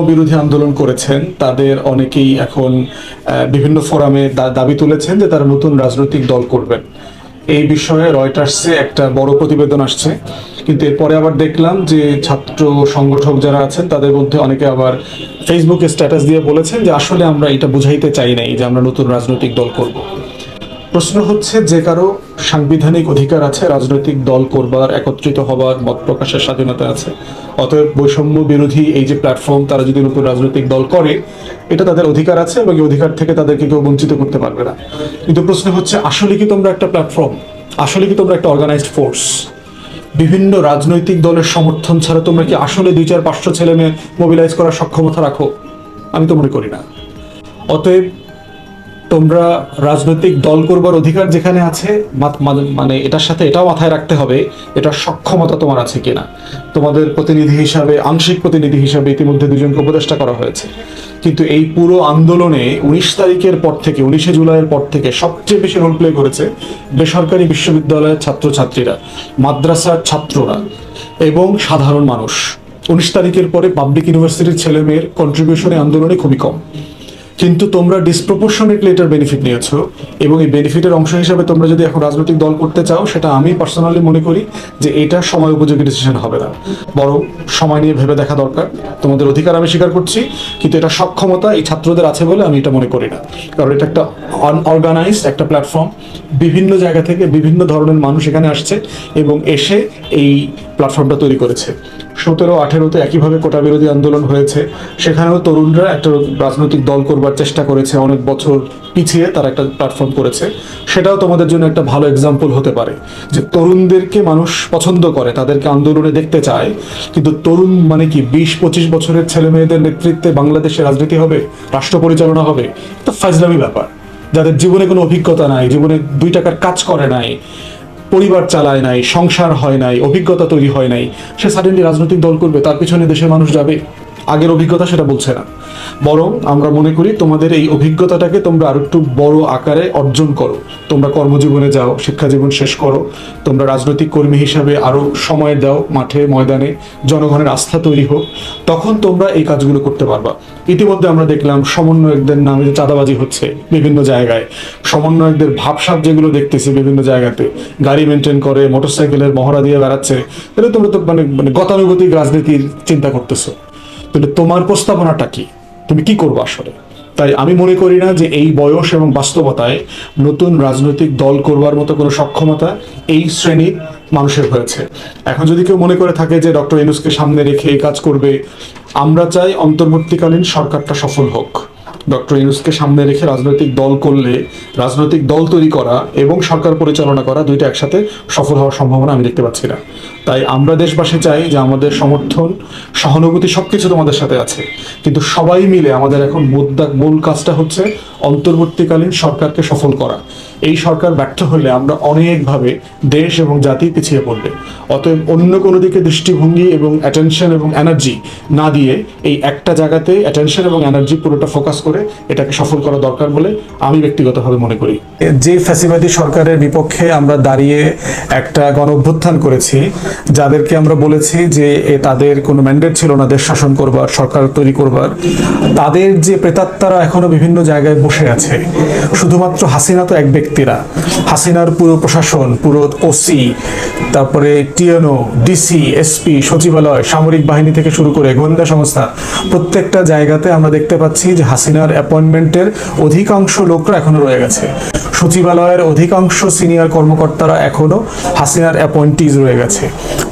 বিরোধী আন্দোলন করেছেন। তাদের অনেকেই এখন বিভিন্ন ফোরামে দাবি তুলেছেন যে তারা নতুন রাজনৈতিক দল করবেন। এই বিষয়ে রয়টার্সে একটা বড় প্রতিবেদন আসছে। কিন্তু এরপরে আবার দেখলাম যে ছাত্র সংগঠক যারা আছেন, তাদের মধ্যে অনেকে আবার ফেসবুকে স্ট্যাটাস দিয়ে বলেছেন যে আসলে আমরা এটা বুঝাইতে চাই নাই যে আমরা নতুন রাজনৈতিক দল করব। প্রশ্ন হচ্ছে, যে কারও সাংবিধানিক অধিকার আছে, রাজনৈতিক দল করবার, একত্রিত হবার, মত প্রকাশের স্বাধীনতা আছে, অতএব বৈষম্য বিরোধী এই যে প্ল্যাটফর্ম তারা যদি নতুন রাজনৈতিক দল করে, এটা তাদের অধিকার আছে এবং এই অধিকার থেকে তাদেরকে কেউ বঞ্চিত করতে পারবে না। কিন্তু প্রশ্ন হচ্ছে, আসলে কি তোমরা একটা প্ল্যাটফর্ম আসলে কি তোমরা একটা অর্গানাইজড ফোর্স বিভিন্ন রাজনৈতিক দলের সমর্থন ছাড়া তোমরা কি আসলে দুই চার পাঁচশো ছেলে মেয়ে মোবিলাইজ করার সক্ষমতা রাখো? আমি তো মনে করি না। অতএব তোমরা রাজনৈতিক দল করবার অধিকার যেখানে আছে মানে- এটার সাথে এটাও মাথায় রাখতে হবে এটার সক্ষমতা তোমার আছে কিনা। তোমাদের প্রতিনিধি হিসাবে, আংশিক প্রতিনিধি হিসাবে ইতিমধ্যে দুজনকে উপদেষ্টা করা হয়েছে। কিন্তু এই পুরো আন্দোলনে উনিশ তারিখের পর থেকে, উনিশে জুলাইয়ের পর থেকে সবচেয়ে বেশি রোল প্লে করেছে বেসরকারি বিশ্ববিদ্যালয়ের ছাত্রছাত্রীরা, মাদ্রাসার ছাত্ররা এবং সাধারণ মানুষ। উনিশ তারিখের পরে পাবলিক ইউনিভার্সিটির ছেলে মেয়ের কন্ট্রিবিউশনে আন্দোলনে খুবই কম। কিন্তু তোমরা ডিসপ্রপোর্শনেটলি এটার বেনিফিট নিয়েছো এবং এই বেনিফিটের অংশ হিসাবে তোমরা যদি এখন রাজনৈতিক দল করতে চাও, সেটা আমি পার্সোনালি মনে করি যে এটা সময় উপযোগী ডিসিশন হবে না। বরং সময় নিয়ে ভেবে দেখা দরকার। তোমাদের অধিকার আমি স্বীকার করছি, কিন্তু এটা সক্ষমতা এই ছাত্রদের আছে বলে আমি এটা মনে করি না। কারণ এটা একটা অনঅর্গানাইজড একটা প্ল্যাটফর্ম বিভিন্ন জায়গা থেকে বিভিন্ন ধরনের মানুষ এখানে আসছে এবং এসে এই প্ল্যাটফর্মটা তৈরি করেছে। সতেরো আঠেরোতে একইভাবে কোটা বিরোধী আন্দোলন হয়েছে। সেখানেও তরুণরা একটা রাজনৈতিক দল করবার চেষ্টা করেছে, অনেক বছর পিছিয়ে তারা একটা প্ল্যাটফর্ম করেছে। সেটাও তোমাদের জন্য একটা ভালো এক্সাম্পল হতে পারে। যে তরুণদেরকে মানুষ পছন্দ করে, তাদেরকে আন্দোলনে দেখতে চায়, কিন্তু তরুণ মানে কি? বিশ, পঁচিশ বছরের ছেলে মেয়েদের নেতৃত্বে বাংলাদেশে রাজনীতি হবে, রাষ্ট্র পরিচালনা হবে তো ফাজলামি ব্যাপার। যাদের জীবনে কোনো অভিজ্ঞতা নাই, জীবনে দুই টাকার কাজ করে নাই পরিবার চালায় নাই, সংসার হয় নাই, অভিজ্ঞতা তৈরি হয় নাই, সে সাডেনলি রাজনৈতিক দল করবে, তার পিছনে দেশের মানুষ যাবে। আগের অভিজ্ঞতা সেটা বলছে না। বরং আমরা মনে করি তোমাদের এই অভিজ্ঞতাটাকে তোমরা আরও একটু বড় আকারে অর্জন করো। তোমরা কর্মজীবনে যাও শিক্ষা জীবন শেষ করো। তোমরা রাজনৈতিক কর্মী হিসাবে আরও সময় দাও মাঠে, ময়দানে, জনগণের আস্থা তৈরি হোক। তখন তোমরা এই কাজগুলো করতে পারবা। ইতিমধ্যে আমরা দেখলাম সমন্বয়কদের নামে যে চাঁদাবাজি হচ্ছে বিভিন্ন জায়গায়। সমন্বয়কদের ভাবসাপ যেগুলো দেখতেছি বিভিন্ন জায়গাতে। গাড়ি মেনটেন করে মোটরসাইকেলের মহড়া দিয়ে বেড়াচ্ছে। তাহলে তোমরা তো মানে মানে গতানুগতিক রাজনীতির চিন্তা করতেছো। তাহলে তোমার প্রস্তাবনাটা কি? তুমি কি করব আসলে? তাই আমি মনে করি না যে এই বয়স এবং বাস্তবতায় নতুন রাজনৈতিক দল করবার মতো কোনো সক্ষমতা এই শ্রেণির মানুষের হয়েছে। এখন যদি কেউ মনে করে থাকে যে ডক্টর ইনুসকে সামনে রেখে এই কাজ করবে, আমরা চাই অন্তর্বর্তীকালীন সরকারটা সফল হোক। ডক্টর ইউনুসকে সামনে রেখে রাজনৈতিক দল করলে, রাজনৈতিক দল তৈরি করা এবং সরকার পরিচালনা করা দুইটা একসাথে সফল হওয়ার সম্ভাবনা আমি দেখতে পাচ্ছি না। তাই আমরা দেশবাসী চাই যে আমাদের সমর্থন, সহানুভূতি সবকিছু তোমাদের সাথে আছে। কিন্তু সবাই মিলে আমাদের এখন মূল কাজটা হচ্ছে অন্তর্বর্তীকালীন সরকারকে সফল করা। এই সরকার ব্যর্থ হলে আমরা অনেকভাবে দেশ এবং জাতি পিছিয়ে পড়বে। অতএব অন্য কোনো দিকে দৃষ্টিভঙ্গি এবং অ্যাটেনশন এবং এনার্জি না দিয়ে এই একটা জায়গাতে অ্যাটেনশন এবং এনার্জি পুরোটা ফোকাস করে এটাকে সফল করা দরকার বলে আমি ব্যক্তিগতভাবে মনে করি। যে ফ্যাসিবাদী সরকারের বিপক্ষে আমরা দাঁড়িয়ে একটা গণ অভ্যুত্থান করেছি, যাদেরকে আমরা বলেছি যে তাদের কোনো ম্যান্ডেট ছিল না দেশ শাসন করবার, সরকার তৈরি করবার, তাদের যে প্রেতাত্মারা এখনও বিভিন্ন জায়গায় বসে আছে, শুধুমাত্র হাসিনা তো এক ব্যক্তিরা, হাসিনার পুরো প্রশাসন, পুরো ওসি তারপরে টিএনও ডিসি এসপি সচিবালয়, সামরিক বাহিনী থেকে শুরু করে গোয়েন্দা সংস্থা, প্রত্যেকটা জায়গাতে আমরা দেখতে পাচ্ছি যে হাসিনার অ্যাপয়েন্টমেন্টের অধিকাংশ লোকরা এখনও রয়ে গেছে। সচিবালয়ের অধিকাংশ সিনিয়র কর্মকর্তারা এখনও হাসিনার অ্যাপয়েন্টিজ রয়ে গেছে।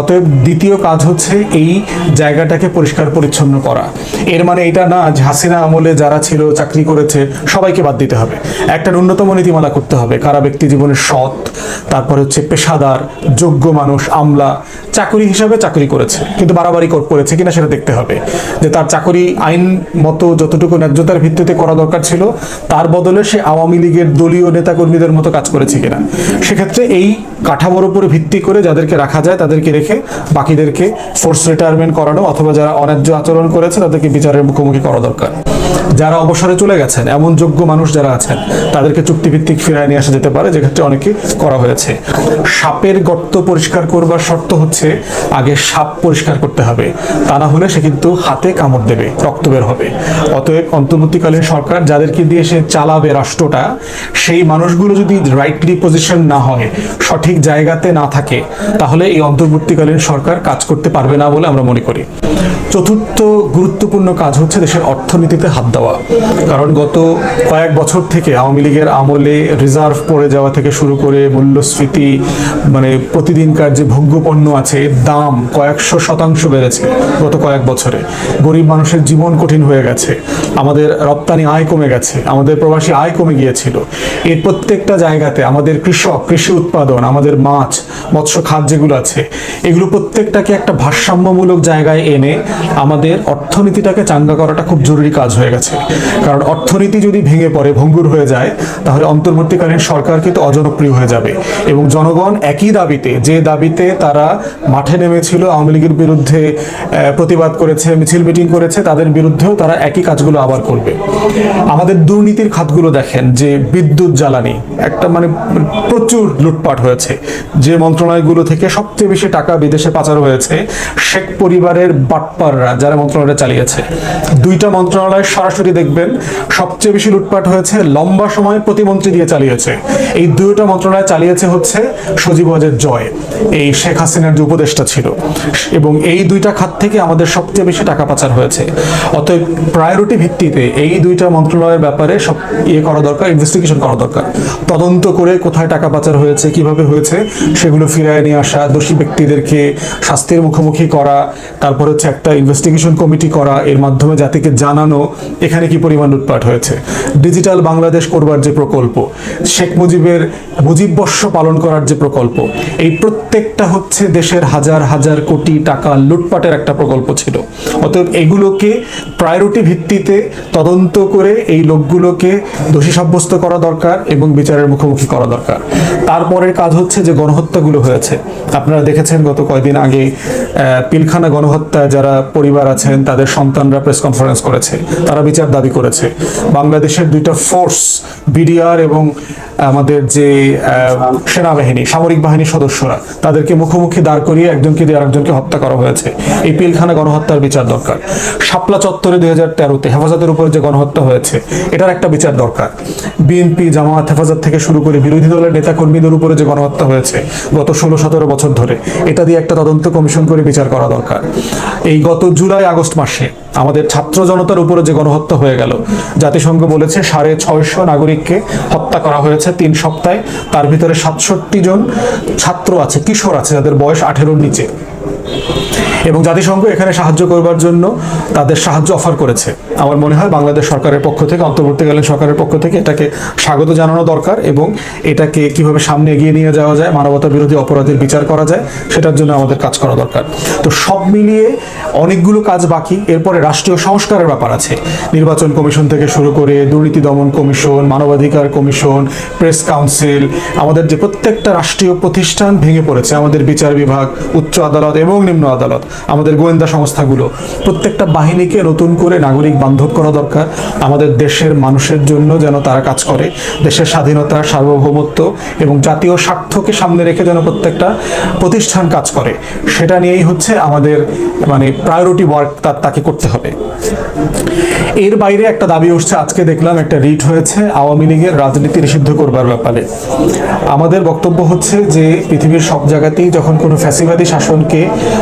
অতএব দ্বিতীয় কাজ হচ্ছে এই জায়গাটাকে পরিষ্কার পরিচ্ছন্ন করা। এর মানে এটা না যে হাসিনা আমলে যারা ছিল, চাকরি করেছে, সবাইকে বাদ দিতে হবে। একটা ন্যূনতম নীতিমালা করতে হবে। কারা ব্যক্তি জীবনের সৎ, তারপরে হচ্ছে পেশাদার, যোগ্য মানুষ, আমলা, চাকরি হিসাবে চাকরি করেছে, কিন্তু বাড়াবাড়ি কর- করেছে কিনা সেটা দেখতে হবে। যে তার চাকরি আইন মতো যতটুকু ন্যায্যতার ভিত্তিতে করা দরকার ছিল, তার বদলে সে আওয়ামী লীগের দলীয় নেতাকর্মীদের মতো কাজ করেছে কিনা। সেক্ষেত্রে এই কাঠামোর উপরে ভিত্তি করে যাদেরকে রাখা যায়, তাদেরকে রেখে বাকিদেরকে ফোর্স রিটায়ারমেন্ট করানো, অথবা যারা অন্যায্য আচরণ করেছে, তাদেরকে বিচারের মুখোমুখি করা দরকার। যারা অবসরে চলে গেছেন, এমন যোগ্য মানুষ যারা আছেন, তাদেরকে চুক্তিভিত্তিক ফিরায় নিয়ে আসা যেতে পারে যেক্ষেত্রে অনেকে করা হয়েছে। সাপের গর্ত পরিষ্কার করবার শর্ত হচ্ছে, আগে সাপ পরিষ্কার করতে হবে। তা না হলে সে কিন্তু হাতে কামড় দেবে, রক্ত বের হবে। অতএব অন্তর্বর্তীকালীন সরকার যাদেরকে দিয়ে সে চালাবে রাষ্ট্রটা, সেই মানুষগুলো যদি রাইটলি পজিশন না হয়, সঠিক জায়গাতে না থাকে, তাহলে এই অন্তর্বর্তীকালীন সরকার কাজ করতে পারবে না বলে আমরা মনে করি। চতুর্থ গুরুত্বপূর্ণ কাজ হচ্ছে দেশের অর্থনীতিতে হাত দেওয়া। কারণ গত কয়েক বছর থেকে আওয়ামী লীগের আমলে রিজার্ভ পড়ে যাওয়া থেকে শুরু করে মূল্যস্ফীতি মানে প্রতিদিনকার যে ভোগ্যপণ্য আছে, এর দাম কয়েকশো শতাংশ বেড়েছে গত কয়েক বছরে। গরিব মানুষের জীবন কঠিন হয়ে গেছে, আমাদের রপ্তানি আয় কমে গেছে, আমাদের প্রবাসী আয় কমে গিয়েছিল। এর প্রত্যেকটা জায়গাতে আমাদের কৃষক, কৃষি উৎপাদন, আমাদের মাছ মৎস্য খাত যেগুলো আছে, এগুলো প্রত্যেকটাকে একটা ভারসাম্যমূলক জায়গায় এনে আমাদের অর্থনীতিটাকে চাঙ্গা করাটা খুব জরুরি কাজ হয়ে গেছে। কারণ অর্থনীতি যদি ভেঙে পড়ে, ভঙ্গুর হয়ে যায়, তাহলে অন্তর্বর্তীকালীন সরকার কিন্তু অজনপ্রিয় হয়ে যাবে এবং জনগণ একই দাবিতে, যে দাবিতে তারা মাঠে নেমেছিল, আওয়ামী লীগের বিরুদ্ধে প্রতিবাদ করেছে, মিছিল মিটিং করেছে, তাদের বিরুদ্ধেও তারা একই কাজগুলো আবার করবে। আমাদের দুর্নীতির খাতগুলো দেখেন, যে বিদ্যুৎ জ্বালানি, একটা মানে প্রচুর লুটপাট হয়েছে। যে মন্ত্রণালয়গুলো থেকে সবচেয়ে বেশি টাকা বিদেশে পাচার হয়েছে শেখ পরিবারের বাটপাররা, যারা মন্ত্রণালয় চালিয়েছে। দুইটা মন্ত্রণালয় সরাসরি দেখবেন, সবচেয়ে বেশি লুটপাট হয়েছে, লম্বা সময় প্রতিমন্ত্রী দিয়ে চালিয়েছে। এই দুইটা মন্ত্রণালয় চালিয়েছে হচ্ছে সজীব ওয়াজেদ জয়, এই শেখ হাসিনার যে উপদেষ্টা ছিল। এবং এই দুইটা খাত থেকে আমাদের সবচেয়ে বেশি টাকা পাচার হয়েছে। অতএব প্রায়োরিটি ভিত্তিতে এই দুইটা মন্ত্রণালয়ের ব্যাপারে সব ইয়ে করা দরকার ইনভেস্টিগেশন করা দরকার। তদন্ত করে কোথায় টাকা পাচার হয়েছে, কীভাবে হয়েছে, সেগুলো ফিরিয়ে নিয়ে আসা দোষী ব্যক্তিদেরকে শাস্তির মুখোমুখি করা, তারপর হচ্ছে একটা ইনভেস্টিগেশন কমিটি করা, এর মাধ্যমে জাতিকে জানানো, এখানে কি পরিমাণ লুটপাট হয়েছে? ডিজিটাল বাংলাদেশ করবার যে প্রকল্প, শেখ মুজিবের মুজিব বর্ষ পালন করার যে প্রকল্প, এই প্রত্যেকটা হচ্ছে দেশের হাজার হাজার কোটি টাকা লুটপাটের একটা প্রকল্প ছিল। অতএব এগুলোকে প্রায়োরিটি ভিত্তিতে তদন্ত করে এই লোকগুলোকে দোষী সাব্যস্ত করা দরকার এবং বিচারের মুখোমুখি করা দরকার। তারপরের কাজ হচ্ছে যে গণহত্যাগুলো হয়েছে। আপনারা দেখেছেন গত কয়েকদিন আগে পিলখানা গণহত্যা যারা পরিবার আছেন, তাদের সন্তানরা প্রেস কনফারেন্স করেছে। তারা বিচার দাবি করেছে। বাংলাদেশের দুইটা ফোর্স, বিডিআর এবং আমাদের যে সেনাবাহিনী, সামরিক বাহিনীর সদস্যরা, তাদেরকে মুখোমুখি দাঁড় করিয়ে একজনকে দিয়ে আরেকজনকে হত্যা করা হয়েছে। এই পিলখানা গণহত্যার বিচার দরকার। শাপলা চত্বরে দুই হাজার তেরোতে হেফাজতের উপরে যে গণহত্যা হয়েছে, এটার একটা বিচার দরকার। বিএনপি জামাত হেফাজত থেকে শুরু করে বিরোধী দলের নেতা কর্মীদের উপরে যে গণহত্যা হয়েছে, গত ষোলো সতেরো বছর ধরে, এটা দিয়ে একটা তদন্ত কমিশন করে বিচার করা দরকার। এই গত জুলাই আগস্ট মাসে আমাদের ছাত্র জনতার উপরে যে গণহত্যা হয়ে গেল, জাতিসংঘ বলেছে সাড়ে ছয়শো নাগরিককে হত্যা করা হয়েছে তিন সপ্তাহে, তার ভিতরে সাতষট্টি জন ছাত্র আছে, কিশোর আছে, যাদের বয়স আঠেরোর নিচে। এবং জাতিসংঘ এখানে সাহায্য করবার জন্য তাদের সাহায্য অফার করেছে। আমার মনে হয় বাংলাদেশ সরকারের পক্ষ থেকে, অন্তর্বর্তীকালীন সরকারের পক্ষ থেকে এটাকে স্বাগত জানানো দরকার এবং এটাকে কীভাবে সামনে এগিয়ে নিয়ে যাওয়া যায়, মানবতা বিরোধী অপরাধের বিচার করা যায়, সেটার জন্য আমাদের কাজ করা দরকার। তো সব মিলিয়ে অনেকগুলো কাজ বাকি, এরপরে রাষ্ট্রীয় সংস্কারের ব্যাপার আছে। নির্বাচন কমিশন থেকে শুরু করে দুর্নীতি দমন কমিশন, মানবাধিকার কমিশন, প্রেস কাউন্সিল, আমাদের যে প্রত্যেকটা রাষ্ট্রীয় প্রতিষ্ঠান ভেঙে পড়েছে, আমাদের বিচার বিভাগ, উচ্চ আদালত এবং নিম্ন আদালত। আমাদের গোয়েন্দা সংস্থাগুলো। প্রত্যেকটা বাহিনীকে নতুন করে নাগরিক বান্ধব করা দরকার। আমাদের দেশের মানুষের জন্য যেন তারা কাজ করে। দেশের স্বাধীনতা, সার্বভৌমত্ব এবং জাতীয় স্বার্থকে সামনে রেখে যেন প্রত্যেকটা প্রতিষ্ঠান কাজ করে। সেটা নিয়েই হচ্ছে আমাদের মানে প্রায়োরিটি ওয়ার্ক তার তাকে করতে হবে। এর বাইরে একটা দাবি উঠছে, আজকে দেখলাম একটা রিট হয়েছে আওয়ামী লীগের রাজনীতি নিষিদ্ধ করবার ব্যাপারে। আমাদের বক্তব্য হচ্ছে যে পৃথিবীর সব জায়গাতেই যখন কোনো ফ্যাসিবাদী শাসনকে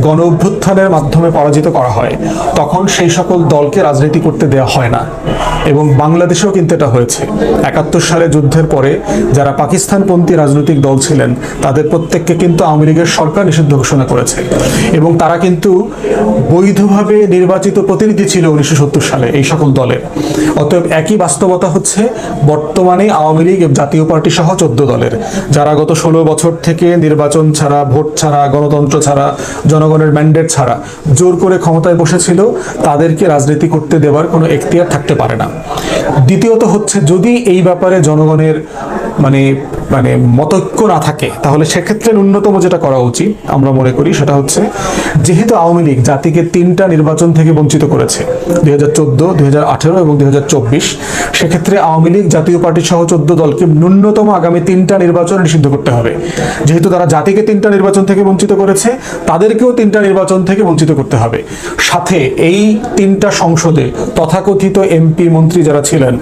গণ অভ্যুত্থানের মাধ্যমে পরাজিত করা হয়, তখন সেই সকল দলকে রাজনীতি করতে দেওয়া হয় না। এবং বাংলাদেশেও কিন্তু এটা হয়েছে। একাত্তর সালে যুদ্ধের পরে যারা পাকিস্তানপন্থী রাজনৈতিক দল ছিলেন, তাদের প্রত্যেককে কিন্তু আওয়ামী লীগের সরকার নিষিদ্ধ ঘোষণা করেছে। এবং তারা কিন্তু বৈধভাবে নির্বাচিত প্রতিনিধি ছিল উনিশশো সত্তর সালে এই সকল দলের। অতএব একই বাস্তবতা হচ্ছে বর্তমানে আওয়ামী লীগ জাতীয় পার্টি সহ চোদ্দ দলের। যারা গত ষোলো বছর থেকে নির্বাচন ছাড়া, ভোট ছাড়া, গণতন্ত্র ছাড়া জনগণের ম্যান্ডেট ছাড়া জোর করে ক্ষমতায় বসেছিল, তাদেরকে রাজনীতি করতে দেওয়ার কোনো এখতিয়ার থাকতে পারে না। দ্বিতীয়ত হচ্ছে, যদি এই ব্যাপারে জনগণের মানে মানে মতৈক্য না থাকে, তাহলে সেক্ষেত্রে ন্যূনতম যেটা করা উচিত, আমরা মনে করি সেটা হচ্ছে যেহেতু আওয়ামী লীগ জাতিকে তিনটা নির্বাচন থেকে বঞ্চিত করেছে, দুই হাজার চোদ্দ, দুই হাজার আঠেরো এবং দুই হাজার চব্বিশ, সেক্ষেত্রে আওয়ামী লীগ জাতীয় পার্টি সহ চোদ্দ দলকে ন্যূনতম আগামী তিনটা নির্বাচন নিষিদ্ধ করতে হবে। যেহেতু তারা জাতিকে তিনটা নির্বাচন থেকে বঞ্চিত করেছে, তাদেরকেও তিনটা নির্বাচন থেকে বঞ্চিত করতে হবে। সাথে এই তিনটা সংসদে তথাকথিত এমপি মন্ত্রী যারা ছিলেন,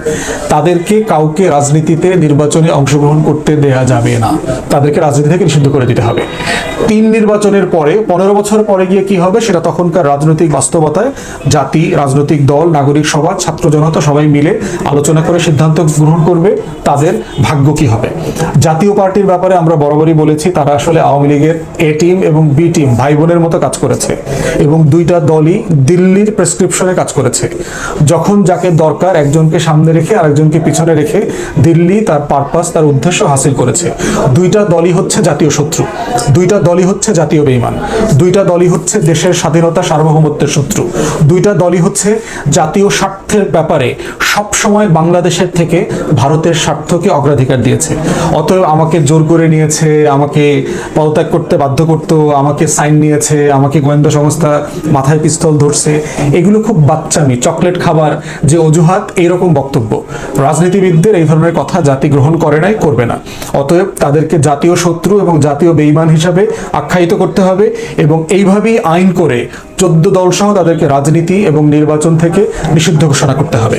তাদেরকে কাউকে রাজনীতিতে নির্বাচনে অংশগ্রহণ করতে দেয়া যাবে না। তাদেরকে রাজনীতি থেকে নিষিদ্ধ করে দিতে হবে। তিন নির্বাচনের পরে, পনেরো বছর পরে গিয়ে কি হবে সেটা তখনকার রাজনৈতিক বাস্তবতায় জাতি, রাজনৈতিক দল, নাগরিক সভা ছাত্র জনতা সবাই মিলে আলোচনা করে সিদ্ধান্ত গ্রহণ করবে, তাদের ভাগ্য কি হবে। জাতীয় পার্টির ব্যাপারে আমরা বরাবরই বলেছি, তারা আসলে আওয়ামী লীগের এ টিম এবং বি টিম ভাই বোনের মতো কাজ করেছে এবং দুইটা দলই দিল্লির প্রেসক্রিপশনে কাজ করেছে। যখন যাকে দরকার একজনকে সামনে রেখে আরেকজনকে পিছনে রেখে দিল্লি তার পারপাস তার উদ্দেশ্য হাসিল করেছে। দুইটা দলই হচ্ছে জাতীয় শত্রু। দুইটা দলই হচ্ছে জাতীয় বেইমান। দুইটা দলই হচ্ছে দেশের স্বাধীনতা সার্বভৌমত্বের শত্রু। দুইটা দলই হচ্ছে জাতীয় স্বার্থের ব্যাপারে সব সময় বাংলাদেশের থেকে ভারতের স্বার্থকে অগ্রাধিকার দিয়েছে। অতএব আমাকে জোর করে নিয়েছে, আমাকে পদত্যাগ করতে বাধ্য করতো, আমাকে সাইন নিয়েছে, আমাকে গোয়েন্দা সংস্থা মাথায় পিস্তল ধরছে। এগুলো খুব বাচ্চামি, চকলেট খাবার, যে অজুহাত, এইরকম বক্তব্য। রাজনীতিবিদদের এই ধরনের কথা জাতি গ্রহণ করে নাই, করবে না। অতএব তাদেরকে জাতীয় শত্রু এবং জাতীয় বেইমান হিসাবে আখ্যায়িত করতে হবে এবং এইভাবেই আইন করে চোদ্দ দল সহ তাদেরকে রাজনীতি এবং নির্বাচন থেকে নিষিদ্ধ ঘোষণা করতে হবে।